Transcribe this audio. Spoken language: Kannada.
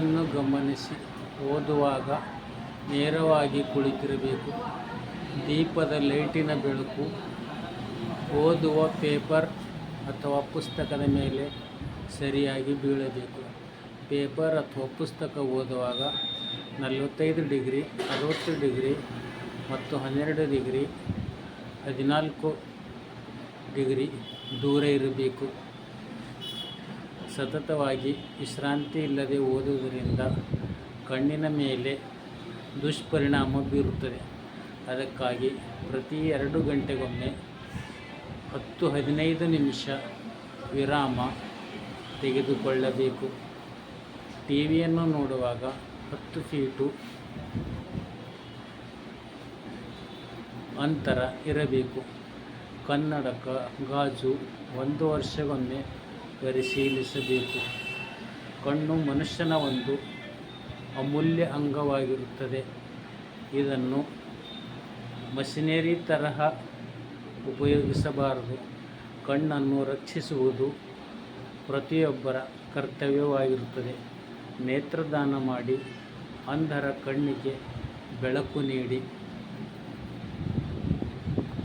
ಅನ್ನು ಗಮನಿಸಿ, ಓದುವಾಗ ನೇರವಾಗಿ ಕುಳಿತಿರಬೇಕು. ದೀಪದ ಲೈಟಿನ ಬೆಳಕು, ಓದುವ ಪೇಪರ್ ಅಥವಾ ಪುಸ್ತಕದ ಮೇಲೆ ಸರಿಯಾಗಿ ಬೀಳಬೇಕು. ಪೇಪರ್ ಅಥವಾ ಪುಸ್ತಕ ಓದುವಾಗ ನಲವತ್ತೈದು ಡಿಗ್ರಿ, ಅರವತ್ತು ಡಿಗ್ರಿ ಮತ್ತು ಹನ್ನೆರಡು ಡಿಗ್ರಿ, ಹದಿನಾಲ್ಕು ಡಿಗ್ರಿ ದೂರ ಇರಬೇಕು. ಸತತವಾಗಿ ವಿಶ್ರಾಂತಿ ಇಲ್ಲದೆ ಓದುವುದರಿಂದ ಕಣ್ಣಿನ ಮೇಲೆ ದುಷ್ಪರಿಣಾಮ ಬೀರುತ್ತದೆ. ಅದಕ್ಕಾಗಿ ಪ್ರತಿ ಎರಡು ಗಂಟೆಗೊಮ್ಮೆ ಹತ್ತು ಹದಿನೈದು ನಿಮಿಷ ವಿರಾಮ ತೆಗೆದುಕೊಳ್ಳಬೇಕು. ಟಿ ವಿಯನ್ನು ನೋಡುವಾಗ ಹತ್ತು ಫೀಟು ಅಂತರ ಇರಬೇಕು. ಕನ್ನಡಕ ಗಾಜು ಒಂದು ವರ್ಷಗೊಮ್ಮೆ ಪರಿಶೀಲಿಸಬೇಕು. ಕಣ್ಣು ಮನುಷ್ಯನ ಒಂದು ಅಮೂಲ್ಯ ಅಂಗವಾಗಿರುತ್ತದೆ. ಇದನ್ನು ಮಷಿನರಿ ತರಹ ಉಪಯೋಗಿಸಬಾರದು. ಕಣ್ಣನ್ನು ರಕ್ಷಿಸುವುದು ಪ್ರತಿಯೊಬ್ಬರ ಕರ್ತವ್ಯವಾಗಿರುತ್ತದೆ. ನೇತ್ರದಾನ ಮಾಡಿ ಅಂಧರ ಕಣ್ಣಿಗೆ ಬೆಳಕು ನೀಡಿ